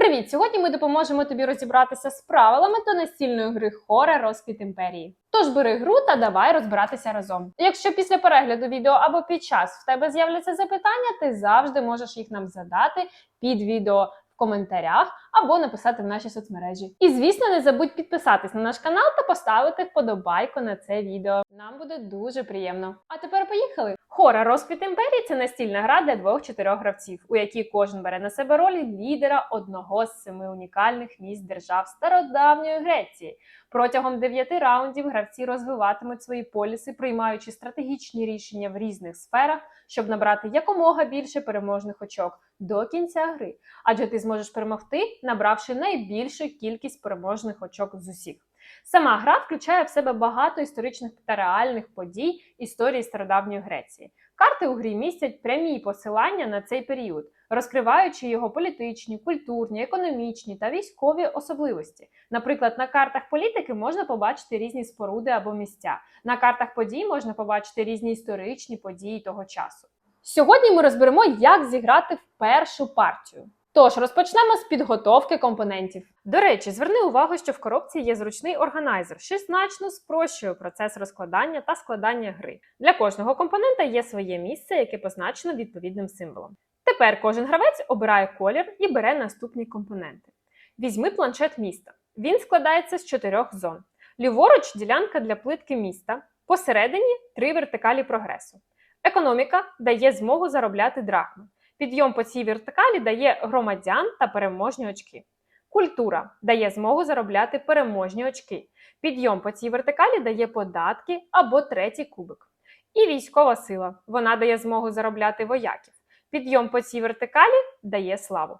Привіт! Сьогодні ми допоможемо тобі розібратися з правилами до настільної гри Хора Розквіт імперії. Тож бери гру та давай розбиратися разом. Якщо після перегляду відео або під час в тебе з'являться запитання, ти завжди можеш їх нам задати під відео коментарях або написати в наші соцмережі. І звісно, не забудь підписатись на наш канал та поставити вподобайку на це відео. Нам буде дуже приємно. А тепер поїхали! Хора Розквіт імперії це настільна гра для двох-чотирьох гравців, у якій кожен бере на себе роль лідера одного з семи унікальних міст держав стародавньої Греції. Протягом дев'яти раундів гравці розвиватимуть свої поліси, приймаючи стратегічні рішення в різних сферах, щоб набрати якомога більше переможних очок до кінця гри. Адже ти зможеш перемогти, набравши найбільшу кількість переможних очок з усіх. Сама гра включає в себе багато історичних та реальних подій історії стародавньої Греції. Карти у грі містять прямі посилання на цей період, розкриваючи його політичні, культурні, економічні та військові особливості. Наприклад, на картах політики можна побачити різні споруди або місця. На картах подій можна побачити різні історичні події того часу. Сьогодні ми розберемо, як зіграти в першу партію. Тож розпочнемо з підготовки компонентів. До речі, зверни увагу, що в коробці є зручний органайзер, що значно спрощує процес розкладання та складання гри. Для кожного компонента є своє місце, яке позначено відповідним символом. Тепер кожен гравець обирає колір і бере наступні компоненти. Візьми планшет міста. Він складається з чотирьох зон. Ліворуч ділянка для плитки міста, посередині три вертикалі прогресу. Економіка дає змогу заробляти драхми. Підйом по цій вертикалі дає громадян та переможні очки. Культура дає змогу заробляти переможні очки. Підйом по цій вертикалі дає податки або третій кубик. І військова сила. Вона дає змогу заробляти вояків. Підйом по цій вертикалі дає славу.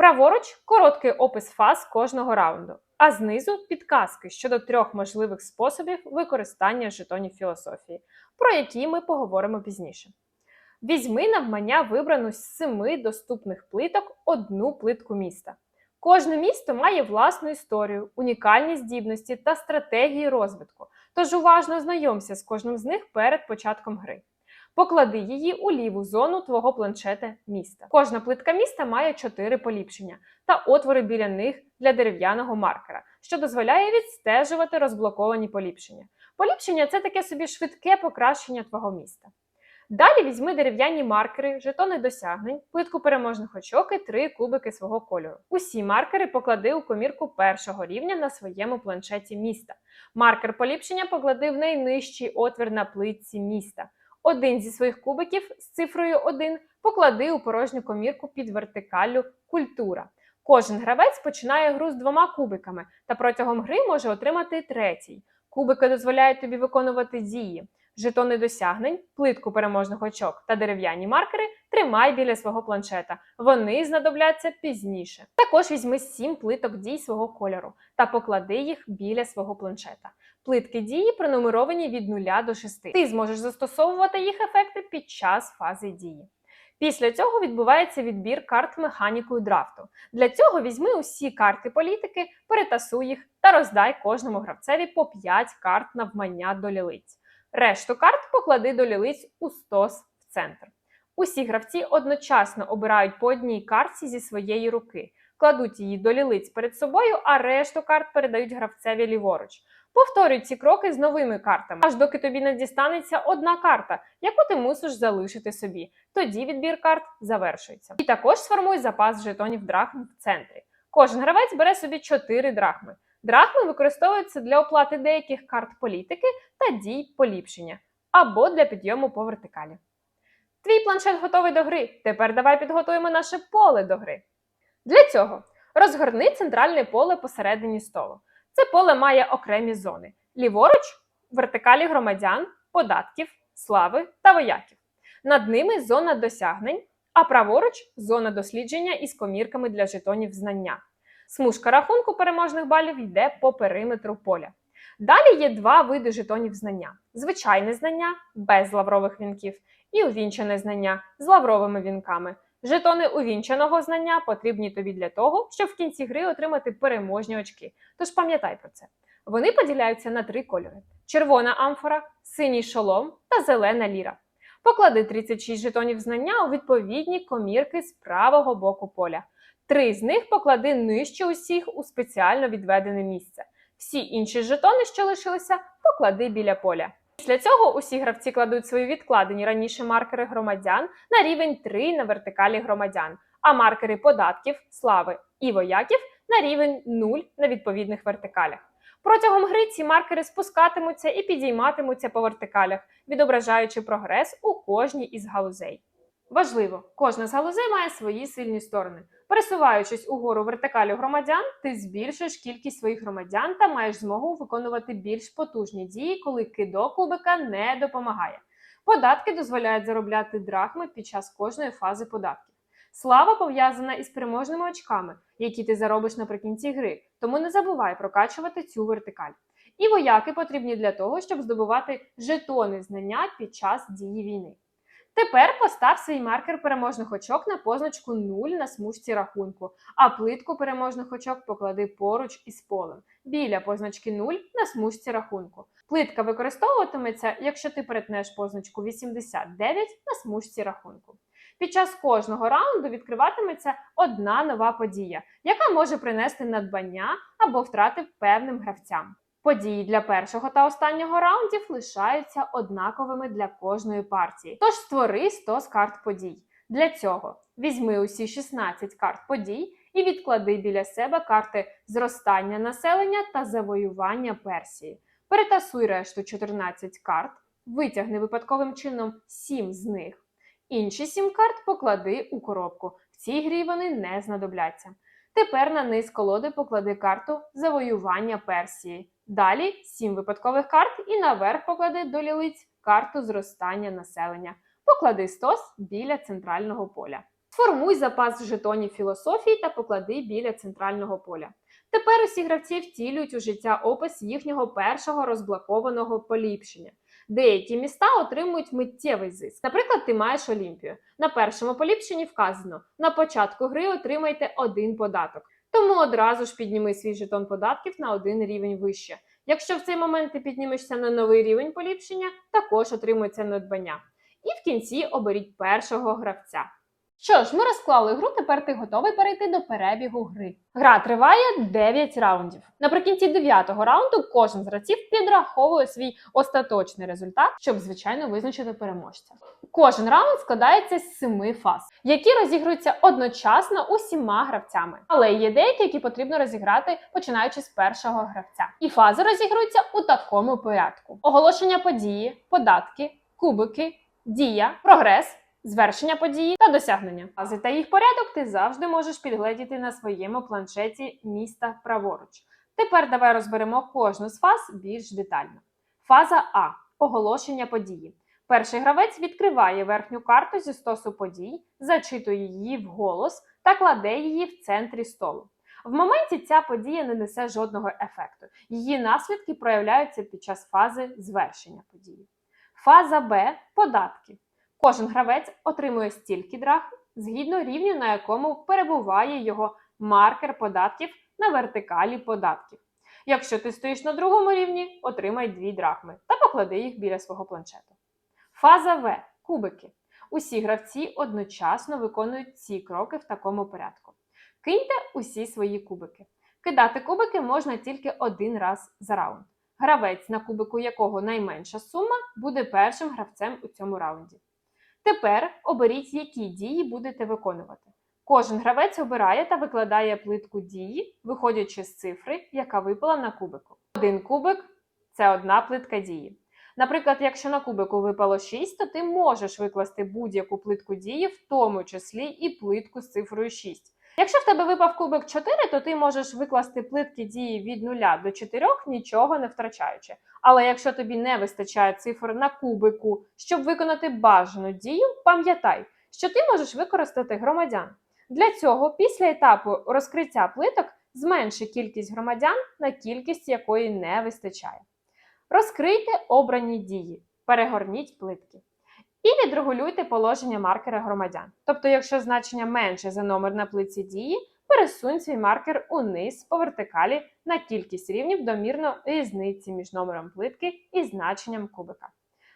Праворуч короткий опис фаз кожного раунду, а знизу підказки щодо трьох можливих способів використання жетонів філософії, про які ми поговоримо пізніше. Візьми навмання вибрану з семи доступних плиток одну плитку міста. Кожне місто має власну історію, унікальні здібності та стратегії розвитку, тож уважно знайомся з кожним з них перед початком гри. Поклади її у ліву зону твого планшета міста. Кожна плитка міста має чотири поліпшення та отвори біля них для дерев'яного маркера, що дозволяє відстежувати розблоковані поліпшення. Поліпшення це таке собі швидке покращення твого міста. Далі візьми дерев'яні маркери, жетони досягнень, плитку переможних очок і три кубики свого кольору. Усі маркери поклади у комірку першого рівня на своєму планшеті міста. Маркер поліпшення поклади в найнижчий отвір на плитці міста. Один зі своїх кубиків з цифрою 1 поклади у порожню комірку під вертикаллю культура. Кожен гравець починає гру з двома кубиками та протягом гри може отримати третій. Кубики дозволяють тобі виконувати дії. Жетони досягнень, плитку переможних очок та дерев'яні маркери тримай біля свого планшета. Вони знадобляться пізніше. Також візьми 7 плиток дій свого кольору та поклади їх біля свого планшета. Плитки дії пронумеровані від 0 до 6. Ти зможеш застосовувати їх ефекти під час фази дії. Після цього відбувається відбір карт механікою драфту. Для цього візьми усі карти політики, перетасуй їх та роздай кожному гравцеві по 5 карт навмання до лілиць. Решту карт поклади до лілиць у стос в центр. Усі гравці одночасно обирають по одній картці зі своєї руки, кладуть її до лілиць перед собою, а решту карт передають гравцеві ліворуч. Повторюй ці кроки з новими картами, аж доки тобі не дістанеться одна карта, яку ти мусиш залишити собі. Тоді відбір карт завершується. І також сформуй запас жетонів драхм в центрі. Кожен гравець бере собі 4 драхми. Драхми використовуються для оплати деяких карт політики та дій поліпшення або для підйому по вертикалі. Твій планшет готовий до гри. Тепер давай підготуємо наше поле до гри. Для цього розгорни центральне поле посередині столу. Це поле має окремі зони: ліворуч вертикалі громадян, податків, слави та вояків. Над ними зона досягнень, а праворуч зона дослідження із комірками для жетонів знання. Смужка рахунку переможних балів йде по периметру поля. Далі є два види жетонів знання: звичайне знання без лаврових вінків і увінчене знання з лавровими вінками. Жетони увінченого знання потрібні тобі для того, щоб в кінці гри отримати переможні очки. Тож пам'ятай про це. Вони поділяються на три кольори: червона амфора, синій шолом та зелена ліра. Поклади 36 жетонів знання у відповідні комірки з правого боку поля. Три з них поклади нижче усіх у спеціально відведене місце. Всі інші жетони, що лишилися, поклади біля поля. Після цього усі гравці кладуть свої відкладені раніше маркери громадян на рівень 3 на вертикалі громадян, а маркери податків, слави і вояків на рівень 0 на відповідних вертикалях. Протягом гри ці маркери спускатимуться і підійматимуться по вертикалях, відображаючи прогрес у кожній із галузей. Важливо, кожна з галузей має свої сильні сторони. Пересуваючись угору вертикалі громадян, ти збільшуєш кількість своїх громадян та маєш змогу виконувати більш потужні дії, коли кидок кубика не допомагає. Податки дозволяють заробляти драхми під час кожної фази податків. Слава пов'язана із переможними очками, які ти заробиш наприкінці гри, тому не забувай прокачувати цю вертикаль. І вояки потрібні для того, щоб здобувати жетони знання під час дії війни. Тепер постав свій маркер переможних очок на позначку 0 на смужці рахунку, а плитку переможних очок поклади поруч із полем, біля позначки 0 на смужці рахунку. Плитка використовуватиметься, якщо ти перетнеш позначку 89 на смужці рахунку. Під час кожного раунду відкриватиметься одна нова подія, яка може принести надбання або втрати певним гравцям. Події для першого та останнього раундів лишаються однаковими для кожної партії. Тож створи 100 з карт подій. Для цього візьми усі 16 карт подій і відклади біля себе карти зростання населення та завоювання Персії. Перетасуй решту 14 карт, витягни випадковим чином 7 з них. Інші 7 карт поклади у коробку. В цій грі вони не знадобляться. Тепер на низ колоди поклади карту завоювання Персії. Далі 7 випадкових карт і наверх поклади до лілиць карту зростання населення. Поклади стос біля центрального поля. Сформуй запас жетонів філософії та поклади біля центрального поля. Тепер усі гравці втілюють у життя опис їхнього першого розблокованого поліпшення. Деякі міста отримують миттєвий зиск. Наприклад, ти маєш Олімпію. На першому поліпшенні вказано: на початку гри отримайте один податок. Тому одразу ж підніми свій жетон податків на один рівень вище. Якщо в цей момент ти піднімешся на новий рівень поліпшення, також отримується надбання. І в кінці оберіть першого гравця. Що ж, ми розклали гру, тепер ти готовий перейти до перебігу гри. Гра триває 9 раундів. Наприкінці 9-го раунду кожен з гравців підраховує свій остаточний результат, щоб звичайно визначити переможця. Кожен раунд складається з семи фаз, які розігруються одночасно усіма гравцями. Але є деякі, які потрібно розіграти починаючи з першого гравця. І фази розігруються у такому порядку: оголошення події, податки, кубики, дія, прогрес. Звершення події та досягнення. Фази та їх порядок ти завжди можеш підгледіти на своєму планшеті міста праворуч. Тепер давай розберемо кожну з фаз більш детально. Фаза А оголошення події. Перший гравець відкриває верхню карту зі стосу подій, зачитує її вголос та кладе її в центрі столу. В моменті ця подія не несе жодного ефекту. Її наслідки проявляються під час фази звершення події. Фаза Б податки. Кожен гравець отримує стільки драхм згідно рівню, на якому перебуває його маркер податків на вертикалі податків. Якщо ти стоїш на другому рівні, отримай дві драхми та поклади їх біля свого планшету. Фаза В кубики. Усі гравці одночасно виконують ці кроки в такому порядку. Киньте усі свої кубики. Кидати кубики можна тільки один раз за раунд. Гравець, на кубику якого найменша сума, буде першим гравцем у цьому раунді. Тепер оберіть, які дії будете виконувати. Кожен гравець обирає та викладає плитку дії, виходячи з цифри, яка випала на кубику. Один кубик це одна плитка дії. Наприклад, якщо на кубику випало 6, то ти можеш викласти будь-яку плитку дії, в тому числі і плитку з цифрою 6. Якщо в тебе випав кубик 4, то ти можеш викласти плитки дії від 0 до 4, нічого не втрачаючи. Але якщо тобі не вистачає цифр на кубику, щоб виконати бажану дію, пам'ятай, що ти можеш використати громадян. Для цього після етапу розкриття плиток зменши кількість громадян на кількість якої не вистачає. Розкрийте обрані дії, перегорніть плитки. І відрегулюйте положення маркера громадян. Тобто, якщо значення менше за номер на плитці дії, пересунь свій маркер униз по вертикалі на кількість рівнів домірно різниці між номером плитки і значенням кубика.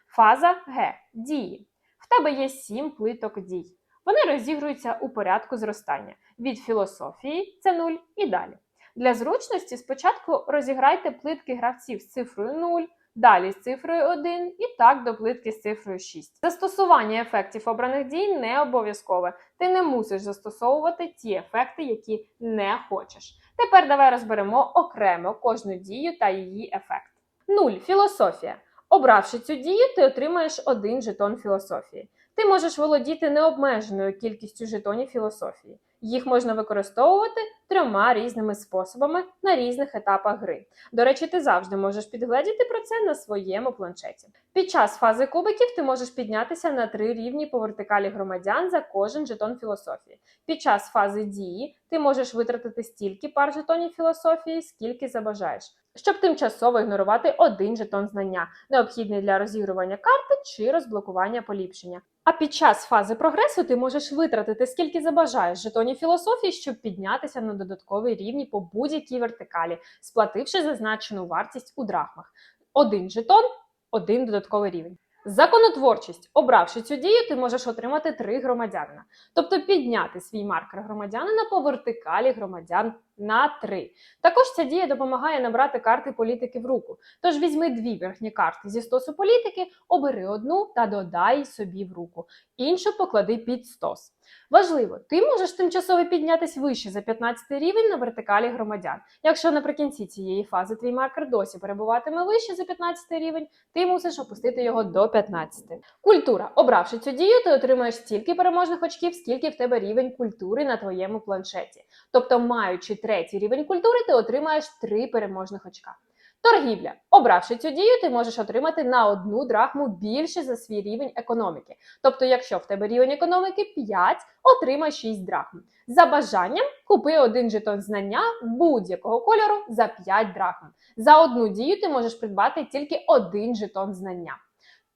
Фаза Г. Дії. В тебе є 7 плиток дій. Вони розігруються у порядку зростання від філософії це 0 і далі. Для зручності спочатку розіграйте плитки гравців з цифрою 0, далі з цифрою 1 і так до плитки з цифрою 6. Застосування ефектів обраних дій не обов'язкове. Ти не мусиш застосовувати ті ефекти, які не хочеш. Тепер давай розберемо окремо кожну дію та її ефект. 0. Філософія. Обравши цю дію, ти отримаєш один жетон філософії. Ти можеш володіти необмеженою кількістю жетонів філософії. Їх можна використовувати трьома різними способами на різних етапах гри. До речі, ти завжди можеш підгледіти про це на своєму планшеті. Під час фази кубиків ти можеш піднятися на три рівні по вертикалі громадян за кожен жетон філософії. Під час фази дії ти можеш витратити стільки пар жетонів філософії, скільки забажаєш, щоб тимчасово ігнорувати один жетон знання, необхідний для розігрування карти чи розблокування поліпшення. А під час фази прогресу ти можеш витратити скільки забажаєш жетонів філософії, щоб піднятися на додатковий рівні по будь-якій вертикалі, сплативши зазначену вартість у драхмах. Один жетон, один додатковий рівень. Законотворчість. Обравши цю дію, ти можеш отримати три громадянина, тобто підняти свій маркер громадянина по вертикалі громадян на 3. Також ця дія допомагає набрати карти політики в руку. Тож візьми дві верхні карти зі стосу політики, обери одну та додай собі в руку, іншу поклади під стос. Важливо, ти можеш тимчасово піднятися вище за 15 рівень на вертикалі громадян. Якщо наприкінці цієї фази твій маркер досі перебуватиме вище за 15 рівень, ти мусиш опустити його до 15. Культура. Обравши цю дію, ти отримаєш стільки переможних очків, скільки в тебе рівень культури на твоєму планшеті. Тобто, маючи третій рівень культури, ти отримаєш 3 переможних очка. Торгівля. Обравши цю дію, ти можеш отримати на одну драхму більше за свій рівень економіки. Тобто, якщо в тебе рівень економіки 5, отримай 6 драхм. За бажанням купи один жетон знання будь-якого кольору за 5 драхм. За одну дію ти можеш придбати тільки один жетон знання.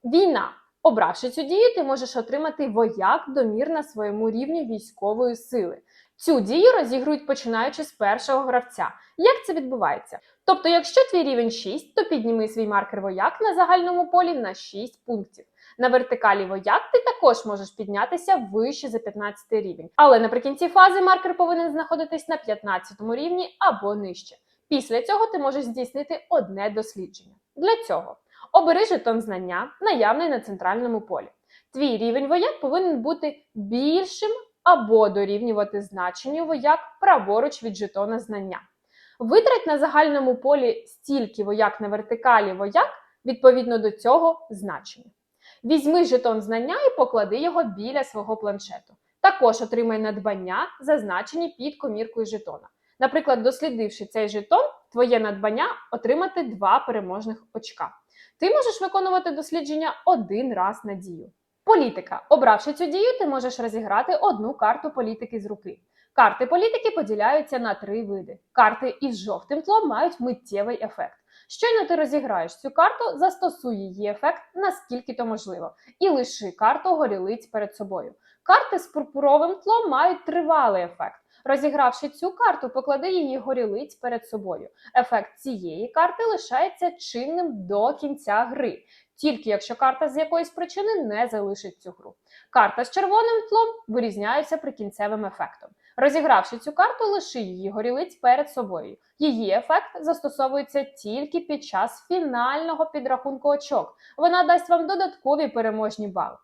Війна. Обравши цю дію, ти можеш отримати вояк домір на своєму рівні військової сили. Цю дію розігрують починаючи з першого гравця. Як це відбувається? Тобто, якщо твій рівень 6, то підніми свій маркер вояк на загальному полі на 6 пунктів. На вертикалі вояк ти також можеш піднятися вище за 15 рівень. Але наприкінці фази маркер повинен знаходитись на 15 рівні або нижче. Після цього ти можеш здійснити одне дослідження. Для цього обери жетон знання, наявний на центральному полі. Твій рівень вояк повинен бути більшим або дорівнювати значенню вояк праворуч від жетона знання. Витрать на загальному полі стільки вояк на вертикалі вояк відповідно до цього значення. Візьми жетон знання і поклади його біля свого планшету. Також отримай надбання, зазначені під коміркою жетона. Наприклад, дослідивши цей жетон, твоє надбання отримати два переможних очка. Ти можеш виконувати дослідження один раз на дію. Політика. Обравши цю дію, ти можеш розіграти одну карту політики з руки. Карти політики поділяються на три види. Карти із жовтим тлом мають миттєвий ефект. Щойно ти розіграєш цю карту, застосуй її ефект наскільки то можливо, і лиши карту горілиць перед собою. Карти з пурпуровим тлом мають тривалий ефект. Розігравши цю карту, поклади її горілиць перед собою. Ефект цієї карти лишається чинним до кінця гри, тільки якщо карта з якоїсь причини не залишить цю гру. Карта з червоним тлом вирізняється прикінцевим ефектом. Розігравши цю карту, лиши її горілиць перед собою. Її ефект застосовується тільки під час фінального підрахунку очок. Вона дасть вам додаткові переможні бали.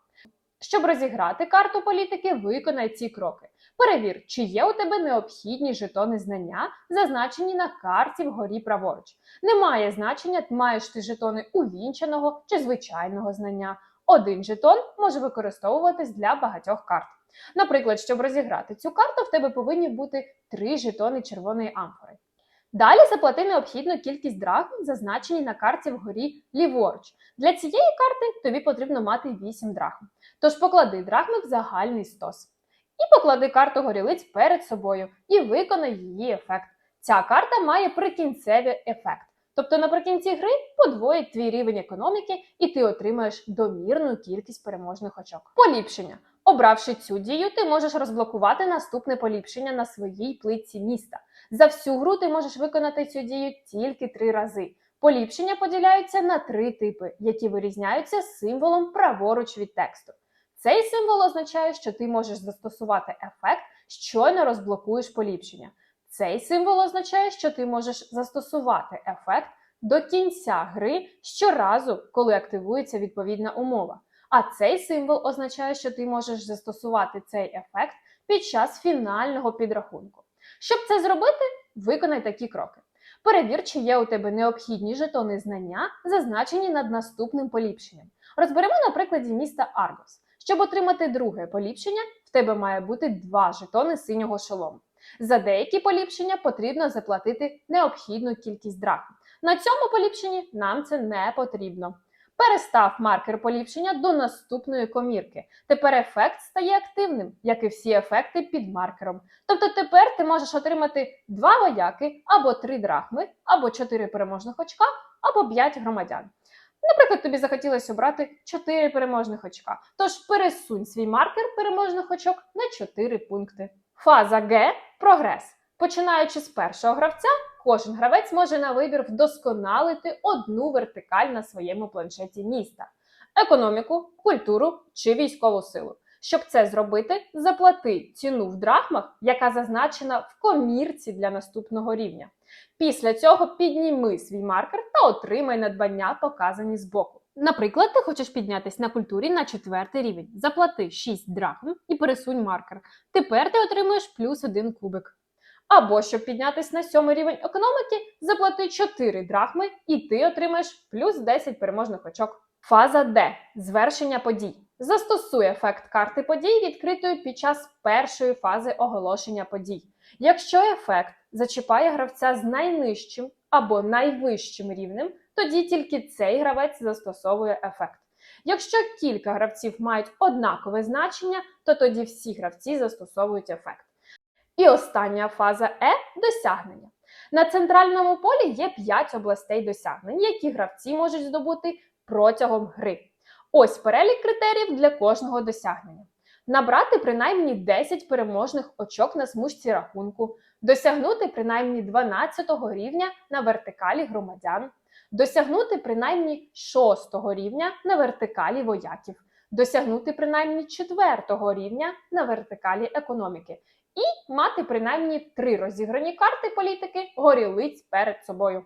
Щоб розіграти карту політики, виконай ці кроки. Перевір, чи є у тебе необхідні жетони знання, зазначені на карті вгорі праворуч. Немає значення, маєш ти жетони увінченого чи звичайного знання. Один жетон може використовуватись для багатьох карт. Наприклад, щоб розіграти цю карту, в тебе повинні бути три жетони червоної амфори. Далі заплати необхідну кількість драхм, зазначені на карті вгорі ліворуч. Для цієї карти тобі потрібно мати 8 драхм. Тож поклади драхми в загальний стос. І поклади карту горілиць перед собою і виконай її ефект. Ця карта має прикінцевий ефект. Тобто наприкінці гри подвоїть твій рівень економіки, і ти отримаєш домірну кількість переможних очок. Поліпшення. Обравши цю дію, ти можеш розблокувати наступне поліпшення на своїй плитці міста. За всю гру ти можеш виконати цю дію тільки три рази. Поліпшення поділяються на три типи, які вирізняються символом праворуч від тексту. Цей символ означає, що ти можеш застосувати ефект, щойно розблокуєш поліпшення. Цей символ означає, що ти можеш застосувати ефект до кінця гри щоразу, коли активується відповідна умова. А цей символ означає, що ти можеш застосувати цей ефект під час фінального підрахунку. Щоб це зробити, виконай такі кроки. Перевір, чи є у тебе необхідні жетони знання, зазначені над наступним поліпшенням. Розберемо на прикладі міста Аргос. Щоб отримати друге поліпшення, в тебе має бути два жетони синього шолому. За деякі поліпшення потрібно заплатити необхідну кількість драхм. На цьому поліпшенні нам це не потрібно. Перестав маркер поліпшення до наступної комірки. Тепер ефект стає активним, як і всі ефекти під маркером. Тобто тепер ти можеш отримати два вояки, або три драхми, або чотири переможних очка, або п'ять громадян. Наприклад, тобі захотілося обрати 4 переможних очка. Тож пересунь свій маркер переможних очок на 4 пункти. Фаза Г прогрес. Починаючи з першого гравця, кожен гравець може на вибір вдосконалити одну вертикаль на своєму планшеті міста: економіку, культуру чи військову силу. Щоб це зробити, заплати ціну в драхмах, яка зазначена в комірці для наступного рівня. Після цього підніми свій маркер та отримай надбання, показані збоку. Наприклад, ти хочеш піднятися на культурі на четвертий рівень. Заплати 6 драхм і пересунь маркер. Тепер ти отримуєш плюс один кубик. Або щоб піднятися на сьомий рівень економіки, заплати 4 драхми і ти отримаєш плюс 10 переможних очок. Фаза Д звершення подій. Застосуй ефект карти подій, відкритої під час першої фази оголошення подій. Якщо ефект зачіпає гравця з найнижчим або найвищим рівнем, тоді тільки цей гравець застосовує ефект. Якщо кілька гравців мають однакове значення, то тоді всі гравці застосовують ефект. І остання фаза Е досягнення. На центральному полі є 5 областей досягнень, які гравці можуть здобути протягом гри. Ось перелік критеріїв для кожного досягнення. Набрати принаймні 10 переможних очок на смужці рахунку, досягнути принаймні 12 рівня на вертикалі громадян, досягнути принаймні 6 рівня на вертикалі вояків, досягнути принаймні 4 рівня на вертикалі економіки і мати принаймні 3 розіграні карти політики горілиць перед собою.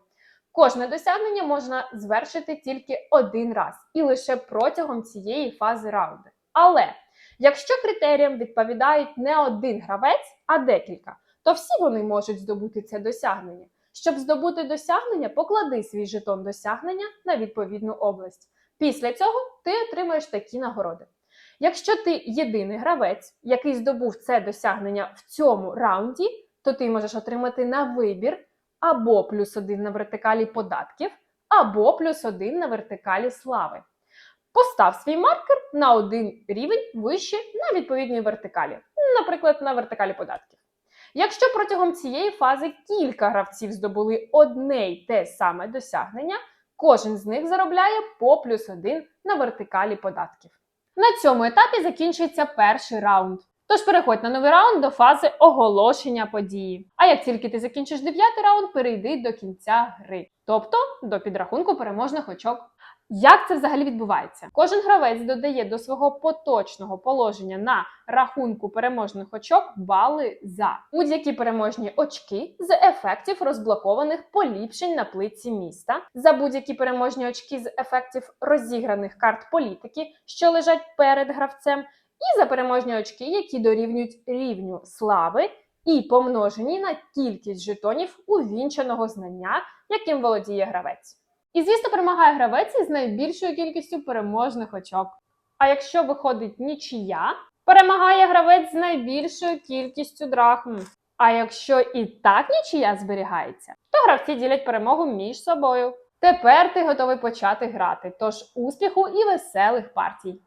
Кожне досягнення можна звершити тільки один раз і лише протягом цієї фази раунду. Але якщо критеріям відповідають не один гравець, а декілька, то всі вони можуть здобути це досягнення. Щоб здобути досягнення, поклади свій жетон досягнення на відповідну область. Після цього ти отримаєш такі нагороди. Якщо ти єдиний гравець, який здобув це досягнення в цьому раунді, то ти можеш отримати на вибір або плюс один на вертикалі податків, або плюс один на вертикалі слави. Постав свій маркер на один рівень вище на відповідній вертикалі, наприклад, на вертикалі податків. Якщо протягом цієї фази кілька гравців здобули одне й те саме досягнення, кожен з них заробляє по плюс один на вертикалі податків. На цьому етапі закінчується перший раунд. Тож переходь на новий раунд до фази оголошення події. А як тільки ти закінчиш дев'ятий раунд, перейди до кінця гри, тобто до підрахунку переможних очок. Як це взагалі відбувається? Кожен гравець додає до свого поточного положення на рахунку переможних очок бали за будь-які переможні очки з ефектів розблокованих поліпшень на плитці міста, за будь-які переможні очки з ефектів розіграних карт політики, що лежать перед гравцем, і за переможні очки, які дорівнюють рівню слави, і помножені на кількість жетонів увінчаного знання, яким володіє гравець. І, звісно, перемагає гравець із найбільшою кількістю переможних очок. А якщо виходить нічия, перемагає гравець з найбільшою кількістю драхм. А якщо і так нічия зберігається, то гравці ділять перемогу між собою. Тепер ти готовий почати грати. Тож успіху і веселих партій!